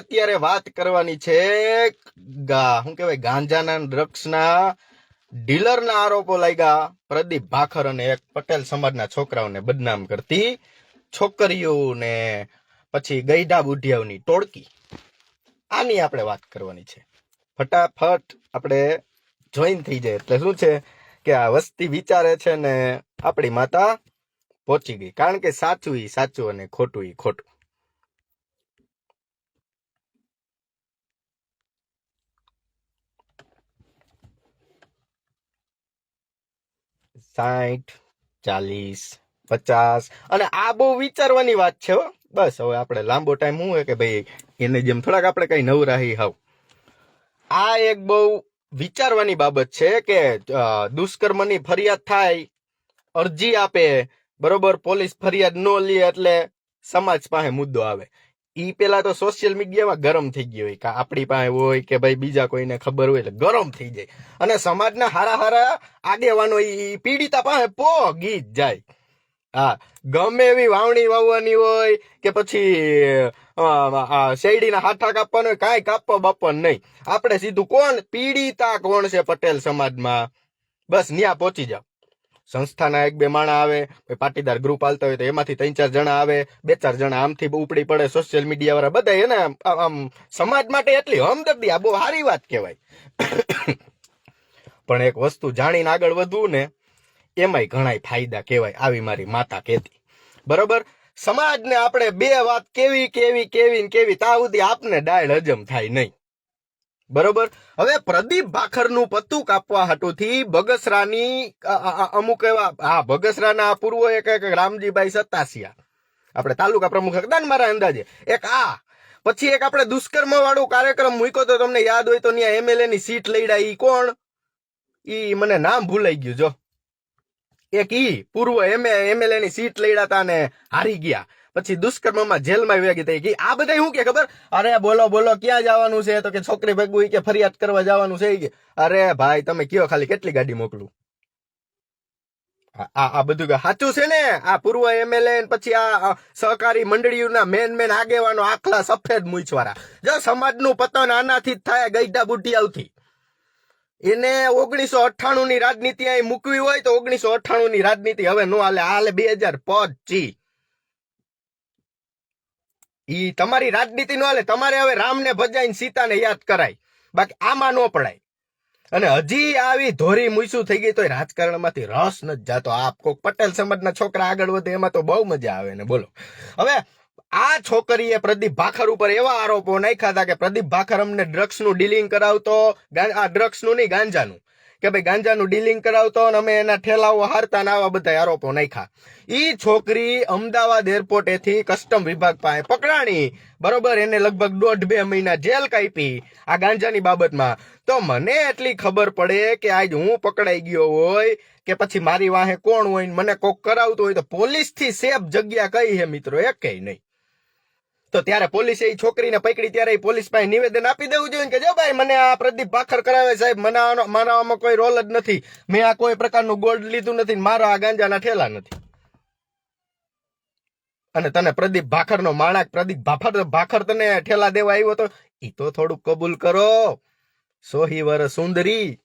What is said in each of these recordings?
અત્યારે વાત કરવાની છે શું કહેવાય, ગાંજાના ડ્રગ્સના ડીલરના આરોપો લાગ્યા. પ્રદીપ ભાખર અને એક પટેલ સમાજના છોકરાઓને બદનામ કરતી છોકરીઓને પછી ગઈડા બુઢિયાઓની ટોળકી. આની આપણે વાત કરવાની છે. ફટાફટ આપણે જોઈન થઈ જાય. એટલે શું છે કે આ વસ્તી વિચારે છે ને આપણી માતા પહોંચી ગઈ. કારણ કે સાચું એ સાચું અને ખોટું એ ખોટું. સાઠ ચાલીસ, પચાસ. અને આ બહુ વિચારવાની વાત છે હો. બસ, હવે આપણે લાંબો ટાઈમ શું કે ભાઈ એને જેમ થોડાક આપણે કઈ નવરાહી હાવ. આ એક બહુ વિચારવાની બાબત છે કે દુષ્કર્મની ફરિયાદ થાય, અરજી આપે, બરોબર, પોલીસ ફરિયાદ ન લે એટલે સમાજ પાસે મુદ્દો આવે. ઈ પેલા તો સોશિયલ મીડિયામાં ગરમ થઈ ગયો હોય કે આપણી પાસે હોય કે ભાઈ બીજા કોઈને ખબર હોય એટલે ગરમ થઈ જાય. અને સમાજના હારા હારા આગેવાનો ઈ પીડિતા પાસે પો ગીત જાય. હા, ગમે એવી વાવણી વાવવાની હોય કે પછી શેરડીના હાથા કાપવાનો હોય, કાંઈ કાપવા બાપવાનું નહીં. આપણે સીધું કોણ? પીડિતા કોણ છે પટેલ સમાજમાં? બસ ન્યા પહોંચી જાવ સંસ્થાના એક બે માણા આવે પાટીદાર ગ્રુપ હાલતા હોય તો એમાંથી ત્રણ ચાર જણા આવે, બે ચાર જણા આમથી ઉપડી પડે સોશિયલ મીડિયા વાળા બધા એને આમ સમાજ માટે એટલી હમદર્દી, આ બહુ સારી વાત કહેવાય. પણ એક વસ્તુ જાણીને આગળ વધવું ને, એમાંય ઘણાય ફાયદા કહેવાય, આવી મારી માતા કહેતી. બરોબર? સમાજને આપણે બે વાત કેવી કેવી કેવી ને કેવી, તા સુધી આપને ડાળ હજમ થાય નહીં. બરોબર? હવે પ્રદીપ ભાખરનું પત્તું કાપવા હાટુથી બગસરાની અમુક એવા, હા, બગસરાના પૂર્વ એક એક રામજીભાઈ સત્તાસિયા. આપણે તાલુકા પ્રમુખ હતા ને મારા અંદાજે. એક આ. પછી એક આપણે દુષ્કર્મ વાળો કાર્યક્રમ મૂક્યો તો તમને યાદ હોય તો ત્યાં એમએલએ ની સીટ લઈડા ઈ કોણ? ઈ મને નામ ભૂલાઈ ગયું જો. એક ઈ પૂર્વ એમએ એમએલએ ની સીટ લઈડાતા ને હારી ગયા. પછી દુષ્કર્મમાં જેલમાં વેગી થઈ ગઈ. આ બધા શું કે ખબર? અરે બોલો બોલો, ક્યાં જવાનું છે? તો કે છોકરી ભેગું કે ફરિયાદ કરવા જવાનું છે કે. અરે ભાઈ, તમે કયો ખાલી કેટલી ગાડી મોકલું? આ, આ- બધું સાચું છે ને? આ પૂર્વ એમએલએ પછી આ સહકારી મંડળીઓના મેન મેન આગેવાનો આખલા સફેદ મૂછવાળા. જો સમાજનું પતન આનાથી જ થાય ગઈડા બુટી આવતી એને ઓગણીસો અઠ્ઠાણું ની રાજનીતિ અહીં મૂકવી હોય તો ઓગણીસો અઠ્ઠાણું ની રાજનીતિ હવે નો હાલે. હાલે બે હજાર પચી ઈ તમારી રાજનીતિ નો હાલે. તમારે હવે રામને ભજાઈને સીતાને યાદ કરાય. બાકી આમાં ન પડાય. અને હજી આવી ધોરી મૂસું થઈ ગઈ તો રાજકારણમાંથી રસ નથી જાતો. આપ કોક પટેલ સમાજના છોકરા આગળ વધે, એમાં તો બહુ મજા આવે ને. બોલો. હવે આ છોકરીએ પ્રદીપ ભાખર ઉપર એવા આરોપો નાખ્યા હતા કે પ્રદીપ ભાખર અમને ડ્રગ્સનું ડીલિંગ કરાવતો આ ડ્રગ્સનું નહીં, ગાંજાનું. કે ભાઈ ગાંજાનું ડીલિંગ કરાવતો અને અમે એના ઠેલાઓ હારતા ને આવા બધા આરોપો નાખ્યા. ઈ છોકરી અમદાવાદ એરપોર્ટેથી કસ્ટમ વિભાગ પાસે પકડાણી. બરોબર, એને લગભગ દોઢ બે મહિના જેલ કાપી આ ગાંજાની બાબતમાં. તો મને એટલી ખબર પડે કે આજ હું પકડાઈ ગયો હોય કે પછી મારી વાહે કોણ હોય મને કોક કરાવતું હોય તો પોલીસથી સેફ જગ્યા કઈ હે મિત્રો? એ કઈ નહીં. તો ત્યારે પોલીસે એ છોકરીને પકડી ત્યારે એ પોલીસ પાસે નિવેદન આપી દેવું જોઈએ કે જો ભાઈ, મને આ પ્રદીપ ભાખર કરાવે સાહેબ, મને આનો, મારા કોઈ રોલ જ નથી. મેં આ કોઈ પ્રકારનું ગોલ્ડ લીધું નથી મારા આ ગાંજાના ઠેલા નથી. અને તને પ્રદીપ ભાખરનો માણક, પ્રદીપ ભાખર ભાખર તને ઠેલા દેવા આવ્યો તો ઈ તો થોડુંક કબૂલ કરો. સોહી વર સુંદરી.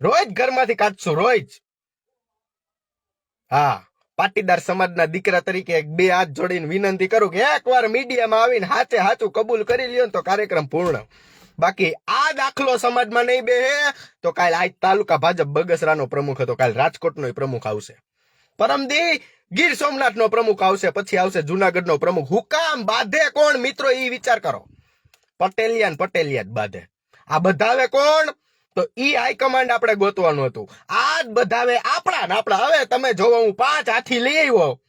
રોજ ઘરમાંથી કાચશું રોજ હા. પાટીદાર સમાજના દીકરા તરીકે બે હાથ જોડીને વિનંતી કરું કે એકવાર મીડિયામાં આવીને હાથે હાચું કબૂલ કરી લ્યો તો કાર્યક્રમ પૂર્ણ. બાકી આ દાખલો સમાજમાં નહીં બે તો કાલ આજ તાલુકા ભાજપ બગસરાનો પ્રમુખ હતો, કાલ રાજકોટનો પ્રમુખ આવશે. પરમદી ગીર સોમનાથનો પ્રમુખ આવશે, પછી આવશે જુનાગઢનો પ્રમુખ. હુકામ બાંધે કોણ મિત્રો એ વિચાર કરો. પટેલિયાન ને પટેલિયા જ બાંધે. આ બધાવે કોણ? તો ઈ હાઈકમાન્ડ આપણે ગોતવાનું હતું. આ જ બધાવે આપણા ને આપણા. હવે તમે જોવો, હું પાંચ હાથી લઈ આવ્યો.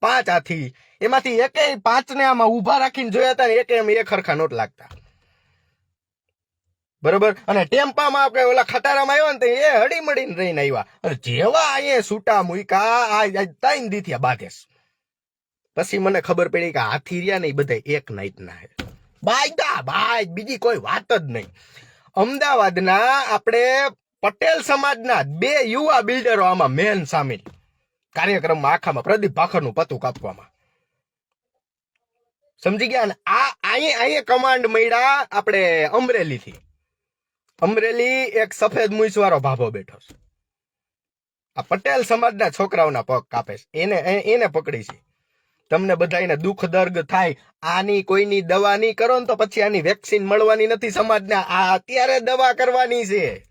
પાંચ હાથી. એમાંથી એકે પાંચ ને આમાં ઊભા રાખીને જોયા હતા એકે એમ એક હરખા નોટ લાગતા. બરોબર? અને ટેમ્પામાં આપણે ઓલા ખટારામાં આવ્યા ને એ હડી મળીને રહીને આવ્યા. અને જેવા અહીંયા છૂટા મૂકા આ તાઈન દીથિયા બાધેસ. પછી મને ખબર પડી કે હાથી રહ્યા ને એ બધા એક નાઈટ ના બાય દા બાય બીજી કોઈ વાત જ નહીં. અમદાવાદના આપણે પટેલ સમાજના બે યુવા બિલ્ડરો આમાં મેન સામેલ. કાર્યક્રમમાં આખામાં પ્રદીપ ભાખરનું પતું કાપવામાં. સમજી ગયા ને? આ અહીંયા અહીંયા કમાન્ડ મળ્યા આપણે અમરેલીથી. અમરેલી એક સફેદ મૂછ ભાભો બેઠો છે. આ પટેલ સમાજના છોકરાઓના પગ કાપે છે. એને એને પકડી છે. તમને બધાને દુઃખ દર્દ થાય, આની કોઈની દવા નહીં કરો ને તો પછી આની વેક્સિન મળવાની નથી સમાજને. આ અત્યારે દવા કરવાની છે.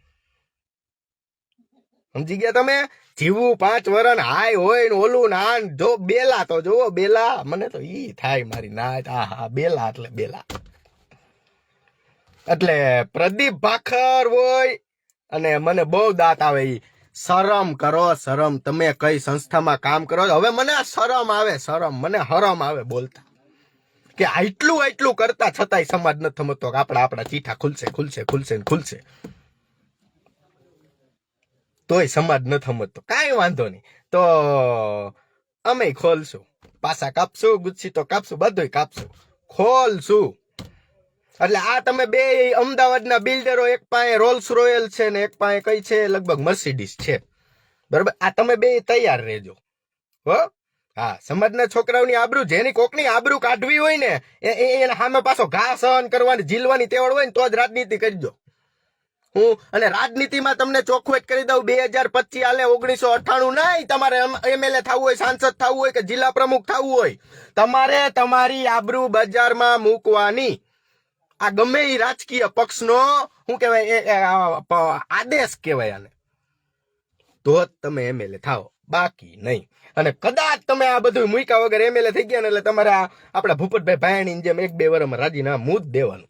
સમજી ગયા તમે? જીવું પાંચ વરણ હાય હોય ને ઓલું ના જો બેલા તો જોવો બેલા. મને તો ઈ થાય મારી ના આ હા બેલા એટલે બેલા. એટલે પ્રદીપ ભાખર હોય અને મને બહુ દાંત આવે ઈ. શરમ કરો, શરમ. તમે કઈ સંસ્થામાં કામ કરો? હવે મને શરમ આવે, શરમ. મને હરમ આવે બોલતા. કે આટલું આટલું કરતા છતાંય સમાજ નથી થમતો આપણા આપણા ચીઠા ખુલશે ખુલશે ખુલશે ને ખુલશે. તોય સમાજ નથી થમતો. કાંઈ વાંધો નહીં. તો અમે ખોલશું. પાછા કાપશું, ગુચ્છી તો કાપશું, બધુંય કાપશું. ખોલશું. એટલે આ તમે બે અમદાવાદના બિલ્ડરો એક પાસે રોલ્સ રોયલ છે ને એક પાસે કઈ છે, લગભગ મર્સિડીઝ છે. બરાબર? આ તમે બે તૈયાર રહેજો. હો? હા, સમાજના છોકરાઓની આબરૂ, જેની કોકની આબરૂ કાઢવી હોય ને, એ એના સામે પાછો ઘા સહન કરવાની, ઝીલવાની તેવડ હોય ને, તો જ રાજનીતિ કરજો હું અને રાજનીતિમાં તમને ચોખ્ખું જ કરી દઉં, બે હજાર પચીસ આલે ઓગણીસો અઠ્ઠાણું નહીં, તમારે એમએલએ થવું હોય, સાંસદ થવું હોય કે જિલ્લા પ્રમુખ થવું હોય, તમારે તમારી આબરૂ બજારમાં મૂકવાની આ ગમે એ રાજકીય પક્ષનો, શું કહેવાય આદેશ કહેવાય આને. તો જ તમે એમએલએ થાઓ. બાકી નહીં. અને કદાચ તમે આ બધું મૂક્યા વગર એમએલએ થઈ ગયા ને એટલે તમારે આ આપણા ભૂપતભાઈ ભાયાણીની જેમ એક બે વર્ષમાં રાજીનામું જ દેવાનું.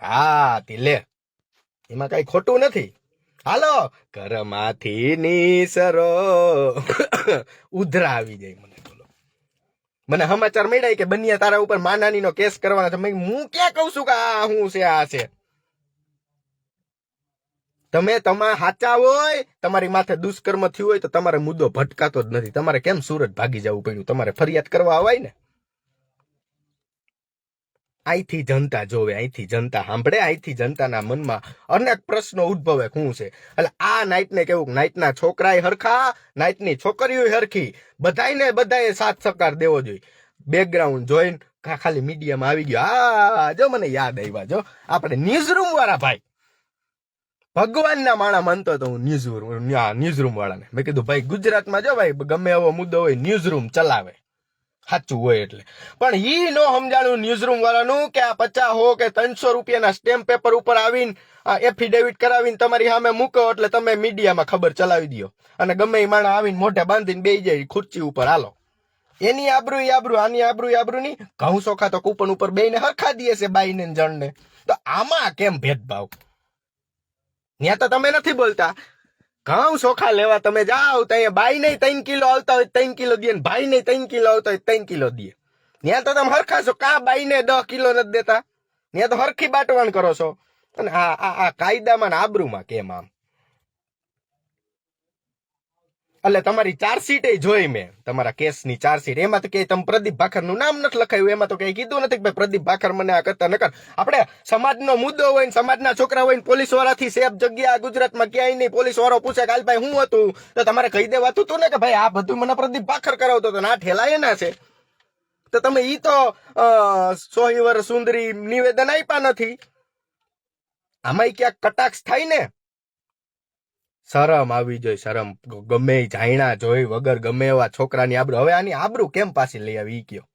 હા તી લે. એમાં કઈ ખોટું નથી. હાલો. ઘરમાંથી નીસરો. ઉધરા આવી જાય મને. મને સમાચાર મળ્યા કે બન્યા તારા ઉપર માનાની નો કેસ કરવાના છે. હું ક્યાં કઉ છું કે આ હું છે, આ છે? તમે તમારા સાચા હોય, તમારી માથે દુષ્કર્મ થયું હોય તો તમારે મુદ્દો ભટકાતો જ નથી. તમારે કેમ સુરત ભાગી જવું પડ્યું? તમારે ફરિયાદ કરવા અવાય ને? અહીંથી જનતા જોવે અહીંથી જનતા સાંભળે અહીંથી જનતાના મનમાં અનેક પ્રશ્નો ઉદ્ભવે શું છે? એટલે આ નાઇટને કેવું નાઇટના છોકરાએ હરખા નાઇટની છોકરીઓ હરખી. બધાને બધાએ સાથ સહકાર દેવો જોઈએ. બેકગ્રાઉન્ડ જોઈને ખાલી મીડિયામાં આવી ગયો. આ જો મને યાદ આવ્યા જો. આપણે ન્યૂઝ રૂમ વાળા ભાઈ. ભગવાનના માણા માનતો હતો હું ન્યૂઝ રૂમ ન્યૂઝ રૂમ વાળાને. મેં કીધું, ભાઈ ગુજરાતમાં જો ભાઈ ગમે એવો મુદ્દો હોય ન્યૂઝ રૂમ ચલાવે. સાચું હોય એટલે. પણ ઈ નો સમજાણું ન્યૂઝરૂમ વાળાનું કે આ પચાસ હો કે ત્રણસો રૂપિયાના સ્ટેમ્પ પેપર ઉપર આવીને એફિડેવિટ કરાવીને તમારી સામે મૂકો એટલે તમે મીડિયામાં ખબર ચલાવી દો. અને ગમે એ માણા આવીને મોઢે બાંધીને બે જાય ખુરચી ઉપર, હાલો. એની આબરૂ આબરૂ, આની આબરૂ આબરૂ ની ઘઉં સોખા તો કૂપન ઉપર બેને હરખા દે છે બાઈને જણને. તો આમાં કેમ ભેદભાવ? ત્યાં તો તમે નથી બોલતા. ઘઉં ચોખા લેવા તમે જાઓ તો અહીંયા બાઈ નહીં ત્રણ કિલો આવતા હોય, ત્રણ કિલો દે ભાઈ નહીં ત્રણ કિલો આવતા હોય, ત્રણ કિલો દે. ત્યાં તો તમે હરખા છો, કા બાઈ ને દસ કિલો નથી દેતા? ત્યાં તો હરખી બાટવાણ કરો છો. અને આ આ કાયદામાં ને આબરૂમાં કેમ આમ? એટલે તમારી ચાર્જશીટ જોઈ મેં. તમારા કેસની ચાર્જશીટ એમાં તો કે તમે પ્રદીપ ભાખરનું નામ નથી લખાયું. એમાં તો કઈ કીધું નથી કે પ્રદીપ ભાખર મને આ કરતા નકર. આપણે સમાજનો મુદ્દો હોય ને, સમાજના છોકરા હોય ને પોલીસ વાળાથી સેફ જગ્યા ગુજરાતમાં ક્યાંય નહીં. પોલીસ વાળો પૂછે કે ભાઈ, હું હતું? તો તમારે કહી દેવાતું હતું ને કે, ભાઈ, આ બધું મને પ્રદીપ ભાખર કરાવતો હતો ને ઠેલા એના છે. તો તમે ઈ તો સોહીવર સુંદરી નિવેદન આપ્યા નથી. આમાંય ક્યાંક કટાક્ષ થાય ને શરમ આવી જોઈએ શરમ ગમે જાયણા જોઈ વગર, ગમે એવા છોકરાની આબરૂ. હવે આની આબરૂ કેમ પાછી લઈ આવી ગયો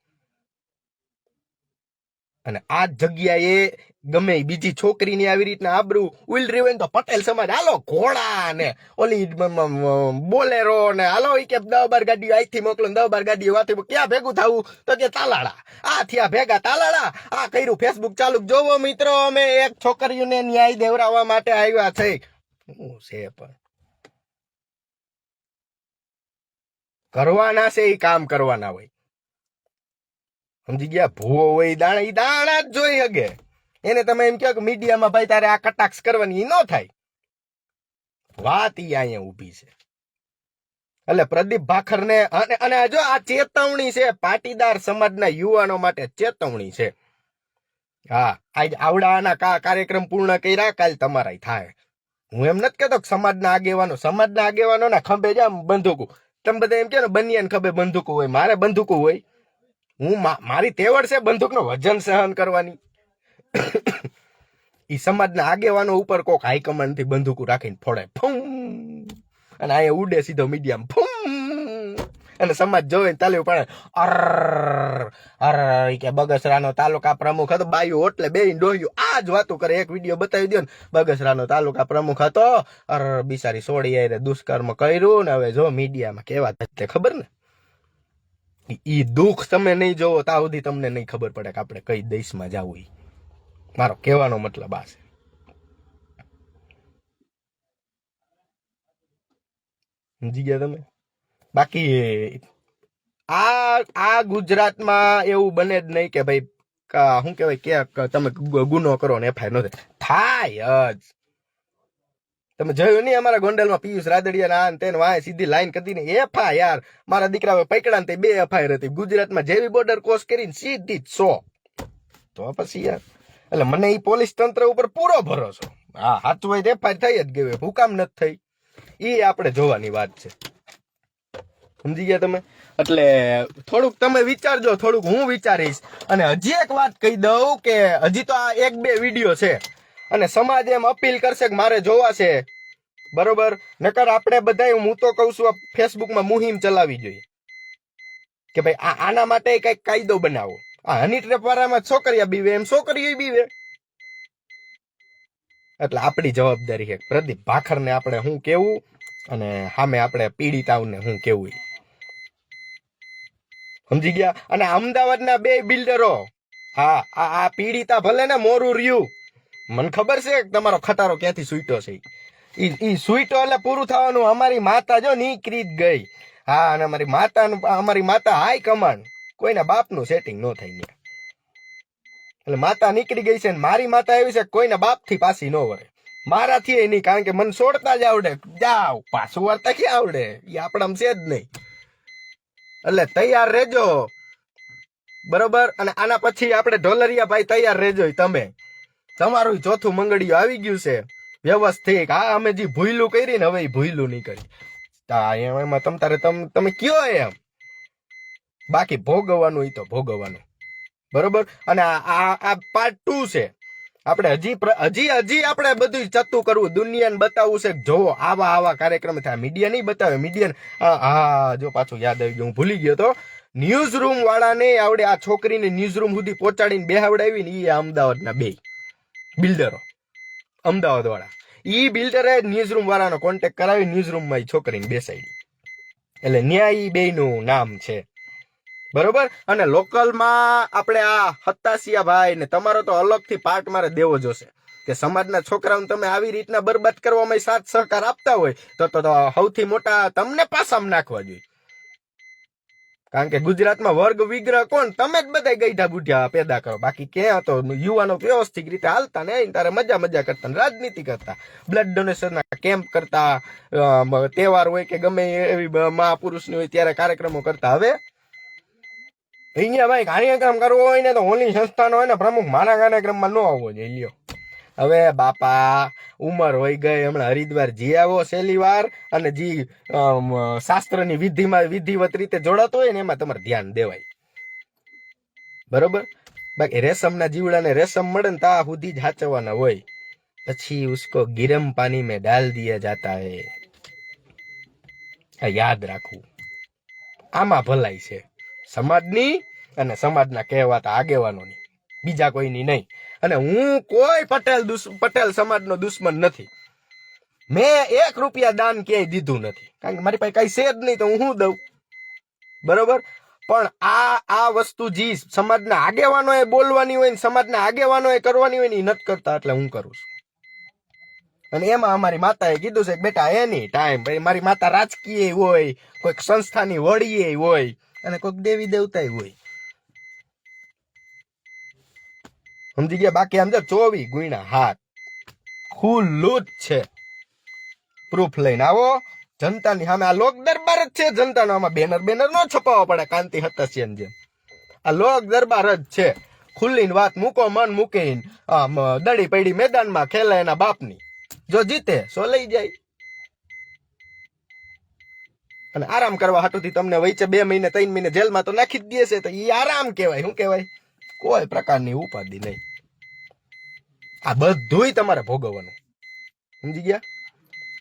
અને આ જગ્યાએ ગમે બીજી છોકરીની આવી રીતના આબરૂ ઉલ હોય તો પટેલ સમાજ, હાલો, ઘોડા ને, ઓલી બોલેરો ને, હાલો, ઈ કે દસ બાર ગાડી અહીંથી મોકલો ને બાર ગાડી વાથી ક્યાં ભેગું થવું? તો કે તાલાળા. આ થયા ભેગા તાલાળા. આ કર્યું ફેસબુક ચાલુ. જોવો મિત્રો, અમે એક છોકરીઓને ન્યાય દેવડાવવા માટે આવ્યા છે. શું છે પણ? કરવાના છે એ કામ કરવાના હોય. સમજી ગયા? ભૂવો હોય દાણા એ દાણા જ જોઈ હગે. એને તમે એમ કહો કે મીડિયામાં ભાઈ તારે આ કટાક્ષ કરવાની ન થાય. વાત ઈ અહીંયા ઊભી છે. એટલે પ્રદીપ ભાખરને અને અને જો આ ચેતવણી છે, પાટીદાર સમાજના યુવાનો માટે ચેતવણી છે. હા, આજ આવડાના કા કાર્યક્રમ પૂર્ણ કર્યા, કાલ તમારા થાય. હું એમ નથી કહેતો સમાજના આગેવાનો સમાજના આગેવાનો ના ખંભે જામ બંદૂકો. તમે બધા એમ કહો ને બનિયાન ખભે બંદૂકો હોય. મારે બંદૂકો હોય. હું મારી તેવડ છે બંદૂકનો વજન સહન કરવાની. ઈ સમાજના આગેવાનો ઉપર કોક હાઈકમાન્ડથી બંદૂકો રાખીને ફોડે ફૂમ અને અહીંયા ઉડે સીધો મીડિયામાં. ફૂમ અને સમાજ જોવે તાલી ઉપાડે. અર અર કે બગસરાનો તાલુકા પ્રમુખ હતો. બાયું ઓટલે બે ડોહ્યું. આ જ વાતું કરે. એક વીડિયો બતાવી દો ને. બગસરાનો તાલુકા પ્રમુખ હતો. અર બિચારી સોડી આયરે દુષ્કર્મ કર્યું ને હવે જો મીડિયામાં કેવા થશે ખબર ને? ઈ- દુઃખ તમે નહીં જોવો ત્યાં સુધી તમને નહીં ખબર પડે કે આપણે કઈ દેશમાં જવું મારો કહેવાનો મતલબ આ છે. સમજી ગયા તમે? બાકી આ આ ગુજરાતમાં એવું બને જ નહીં કે ભાઈ શું કહેવાય કે તમે ગુનો કરો ને એફઆઈઆર નો થાય. જ. તમે જોયું નહીં અમારા ગોંડલમાં પિયુષ રાદડિયા ના તેને વાય સીધી લાઈન કરીને એફઆઈઆર. મારા દીકરા પકડા ને બે એફઆઈઆર હતી. ગુજરાતમાં જેવી બોર્ડર ક્રોસ કરીને સીધી જ સો. તો પછી યાર, એટલે મને એ પોલીસ તંત્ર ઉપર પૂરો ભરોસો. હા સાચું હોય એફઆઈઆર થઈ જ ગયું. હું કામ નથી થઈ. એ આપણે જોવાની વાત છે. સમજી ગયા તમે? એટલે થોડુંક તમે વિચારજો, થોડુંક હું વિચારીશ. અને હજી એક વાત કહી દઉં કે હજી તો આ એક બે વીડિયો છે. અને સમાજ એમ અપીલ કરશે કે મારે જોવા છે. બરોબર? નકર આપણે બધા હું તો કહું છું ફેસબુકમાં મુહિમ ચલાવવી જોઈએ. કે ભાઈ, આ આના માટે કંઈક કાયદો બનાવો. આ હની ટ્રેપ વાળામાં છોકરીયા બીવે એમ છોકરીઓ બીવે. એટલે આપણી જવાબદારી છે. પ્રદીપ ભાખરને આપણે શું કેવું અને સામે આપણે પીડિતાઓને શું કેવું. સમજી ગયા? અને અમદાવાદના બે બિલ્ડરો. હા, આ આ પીડિતા ભલે ને મોરું રહ્યું. મને ખબર છે તમારો ખટારો ક્યાંથી સૂઈટો છે ઈ. સૂઈટો એટલે પૂરું થવાનું. અમારી માતા જો નીકળી જ ગઈ. હા, અને અમારી માતાનું અમારી માતા હાઈ કમાન્ડ કોઈના બાપનું સેટિંગ ન થઈ ગયા એટલે માતા નીકળી ગઈ છે ને મારી માતા એવી છે કોઈના બાપથી પાછી ન વળે. મારાથી એ નહીં, કારણ કે મને છોડતા જ આવડે. જાવ પાછું વાર્તા ક્યાં આવડે? એ આપણામાં છે જ નહીં. એટલે તૈયાર રહેજો. બરોબર? અને આના પછી આપણે ઢોલરિયા ભાઈ તૈયાર રહેજો તમે. તમારું ચોથું મંગળિયું આવી ગયું છે. વ્યવસ્થિત. હા, અમે જે ભૂયલું કરી ને હવે ઈ ભૂયલું નહીં કરી એમાં તમ, તારે તમ, તમે કયો એમ? બાકી ભોગવવાનું એ તો ભોગવવાનું. બરોબર? અને આ આ પાર્ટ ટુ છે. આપણે હજી હજી હજી આપણે બધું ચતું કરવું. દુનિયાને બતાવવું છે. જોવો, આવા આવા કાર્યક્રમ થયા. મીડિયા નહીં બતાવે. મીડિયા હા જો પાછું યાદ આવી ગયું, હું ભૂલી ગયો તો. ન્યૂઝ રૂમ વાળાને આવડે આ છોકરીને ન્યૂઝ રૂમ સુધી પહોંચાડીને બેહાવડાવી ને એ અમદાવાદના બે બિલ્ડરો. અમદાવાદ વાળા. એ બિલ્ડરે ન્યૂઝ રૂમ વાળાનો કોન્ટેક્ટ કરાવી ન્યૂઝ રૂમમાં એ છોકરીને બેસાડી. એટલે ન્યાય બેનું નામ છે. બરોબર? અને લોકલમાં આપણે આ હતાશિયા ભાઈ ને તમારો તો અલગથી પાર્ટ મારે દેવો જોશે. કે સમાજના છોકરાઓને તમે આવી રીતના બરબાદ કરવામાં સાથ સહકાર આપતા હોય, તો તો સૌથી મોટા તમને પાસામાં નાખવા જોઈએ. કારણ કે ગુજરાતમાં વર્ગ વિગ્રહ કોણ? તમે જ બધા ગઈઢા બુઢિયા પેદા કરો. બાકી ક્યાં હતો યુવાનો વ્યવસ્થિત રીતે હાલતા ને તારે મજા મજા કરતા રાજનીતિ કરતા. બ્લડ ડોનેશન કેમ્પ કરતા તહેવાર હોય કે ગમે એવી મહાપુરુષની હોય ત્યારે કાર્યક્રમો કરતા. હવે ભીંજા ભાઈ કાર્યક્રમ કરવો હોય ને તો હોલી સંસ્થાનો હોય ને પ્રમુખ મારા કાર્યક્રમમાં ન આવવો જોઈએ. લ્યો. હવે બાપા, ઉંમર હોય ગઈ, હમણાં હરિદ્વાર જી આવો છેલ્લી વાર અને જી શાસ્ત્રની વિધિમાં વિધિવત રીતે જોડાતો હોય ને એમાં તમારે ધ્યાન દેવાય. બરોબર? બાકી રેશમના જીવડાને રેશમ મળે ને તા સુધી જ સાચવવાના હોય. પછી ઉસકો ગીરમ પાણી મેં ડાલ દિયા જાતા હે. યાદ રાખવું. આમાં ભલાઈ છે. સમાજની અને સમાજના કહેવાતા આગેવાનોની. બીજા કોઈની નહીં. અને હું કોઈ પટેલ પટેલ સમાજનો દુશ્મન નથી. મેં એક રૂપિયા દાન ક્યાંય દીધું નથી. કારણ કે મારી પાસે કઈ છે જ નહીં તો હું શું દઉં? બરોબર? પણ આ આ વસ્તુ જી સમાજના આગેવાનોએ બોલવાની હોય ને સમાજના આગેવાનોએ કરવાની હોય ને એ નથી કરતા, એટલે હું કરું છું. અને એમાં અમારી માતાએ કીધું છે કે બેટા, એની ટાઈમ ભાઈ મારી માતા રાજકીય હોય, કોઈક સંસ્થાની વડીએ હોય અને કોઈક દેવી દેવતા હોય. સમજી ગયા? બાકી આમ જો ચોવી ગુણ્યા હાથ ખુલ્લું જ છે. પ્રૂફ લઈને આવો. જનતાની સામે આ લોક દરબાર જ છે. જનતાનો આમાં બેનર બેનર નો છપાવવા પડે. કાંતિ હતાશિયન જેમ. આ લોક દરબાર જ છે. ખુલ્લીને વાત મૂકો, મન મૂકીને દડી પડી મેદાનમાં ખેલે એના બાપની. જો જીતે, સો લઈ જાય. અને આરામ કરવા હાટુથી તમને વચ્ચે બે મહિને, ત્રણ મહિને જેલમાં તો નાખી જ દેશે તો એ આરામ કહેવાય, શું કહેવાય? કોઈ પ્રકારની ઉપાધિ નહીં. આ બધુંય તમારે ભોગવવાનું. સમજી ગયા?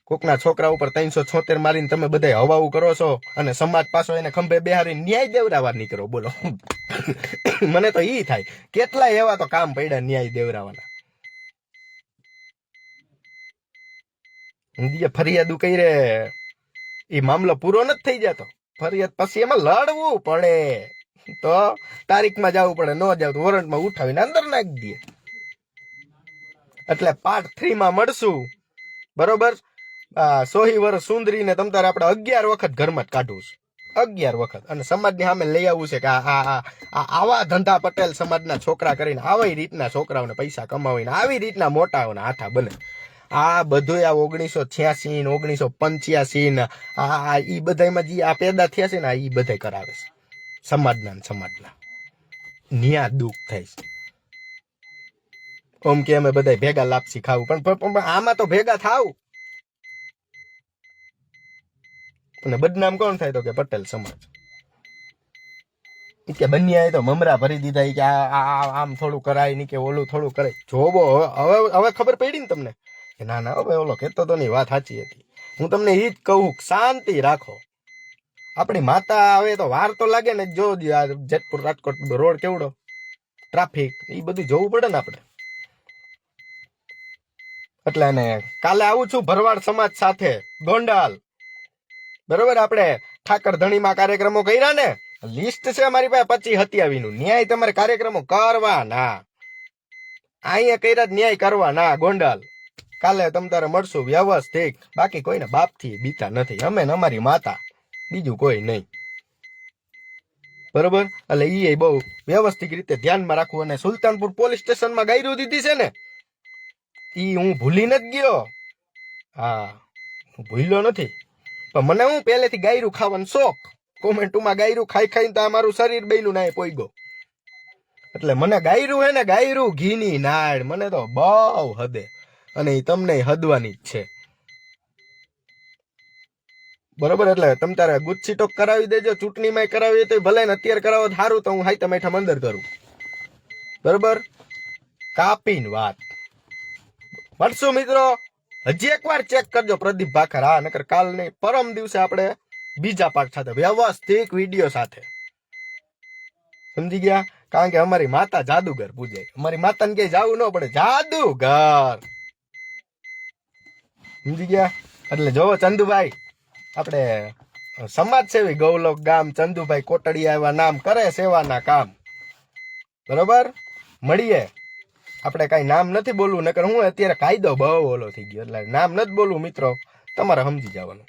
કોકના છોકરા ઉપર ત્રણસો છોતેર મારીને તમે બધા હવાવું કરો છો અને સમાજ પાછો એને ખંભે બેહારી ન્યાય દેવરાવા નીકળો, બોલો. મને તો ઈ થાય. કેટલા એવા તો કામ પડ્યા ન્યાય દેવરાવાના. સમજી ગયા? ફરિયાદું કઈ રે એ મામલો પૂરો નથી થઈ જતો. ફરિયાદ પછી એમાં લડવું પડે. તો તારીખમાં જવું પડે. ન જાવ તો વોરંટમાં ઉઠાવીને અંદર નાખી દે એટલે પાર્ટ થ્રી માં મળશું. બરોબર? સોહી વર્ષ સુંદરીને તમ તારે આપણે અગિયાર વખત ઘરમાં જ કાઢવું છે. અગિયાર વખત. અને સમાજની સામે લઈ આવવું છે કે આ- આ, આવા ધંધા પટેલ સમાજના છોકરા કરીને આવી રીતના છોકરાઓને પૈસા કમાવીને, આવી રીતના મોટાઓના હાથા બને. આ બધું આ ઓગણીસો છ્યાસી ને ઓગણીસો પંચ્યાસી ને આ એ બધામાં જે આ પેદા થયા છે ને ઈ બધા કરાવે છે. સમાજના સમાજના. ન્યા દુઃખ થાય છે. ઓમ કે અમે બધા ભેગા લાપસી ખાવું. પણ આમાં તો ભેગા થાવ. અને બદનામ કોણ થાય તો કે પટેલ સમાજ? કે બન્યા તો મમરા ભરી દીધા. કે આ આમ થોડું કરાયની કે ઓલું થોડું કરાય. જોવો, હવે હવે ખબર પડી ને તમને? કે ના ના હવે ઓલો કહેતો તો ની વાત સાચી હતી. હું તમને એ જ કહું, શાંતિ રાખો. આપણી માતા આવે તો વાર તો લાગે ને, જો જેતપુર, રાજકોટ રોડ કેવડો, ટ્રાફિક એ બધું જોવું પડે ને આપણે. એટલે ને કાલે આવું છું ભરવાડ સમાજ સાથે, ગોંડાલ. બરોબર, આપણે ઠાકર ધણીમાં કાર્યક્રમો કર્યા ને, લિસ્ટ છે અમારી પાસે પચી હત્યાવીનું. ન્યાય તમારે કાર્યક્રમો કરવાના. અહીંયા કર્યા જ ન્યાય કરવાના, ગોંડાલ. કાલે તમ તારે મળશું વ્યવસ્થિત. બાકી કોઈને બાપથી બીતા નથી. અમે ને અમારી માતા. બીજું કોઈ નહીં. બરોબર? એટલે એ બહુ વ્યવસ્થિત રીતે ધ્યાનમાં રાખવું અને સુલતાનપુર પોલીસ સ્ટેશનમાં ગાયરું દીધી છે ને? એ હું ભૂલી નથી ગયો. હા, હું ભૂલ્યો નથી. પણ મને હું પહેલેથી ગાયરું ખાવાનો શોખ. કોમેન્ટમાં ગાયરું ખાઈ ખાઈને તો મારું શરીર નાય ના પોઈગો એટલે મને ગાયરું હે ને, ગાયરું ઘીની નાળ. મને તો બહુ હદે. અને એ તમને હદવાની જ છે. બરોબર? એટલે તમ તારે ગુચ્છી ટોક કરાવી દેજો ચૂંટણીમાં કરાવી તો ભલે ને અત્યારે કરાવો સારું તો હું હાઈતા મેઠા મંદર કરું. બરોબર? કાપીન વાત. મળશું મિત્રો. હજી એકવાર ચેક કરજો પ્રદીપ ભાખર. હા, નકર કાલ નહીં પરમ દિવસે આપણે બીજા પાઠ સાથે, વ્યવસ્થિત વીડિયો સાથે. સમજી ગયા? કારણ કે અમારી માતા જાદુગર પૂજે. અમારી માતાને ક્યાંય જવું ન પડે. જાદુગર! સમજી ગયા. એટલે જોવો ચંદુભાઈ, આપણે સમાજ સેવી ગૌલોક ગામ ચંદુભાઈ કોટડીયા એવા નામ કરે સેવાના કામ. બરોબર? મળીએ. આપણે કાંઈ નામ નથી બોલવું, નકર હું અત્યારે કાયદો બહુ ઓલો થઈ ગયો. એટલે નામ નથી બોલવું, મિત્રો. તમારે સમજી જવાનું.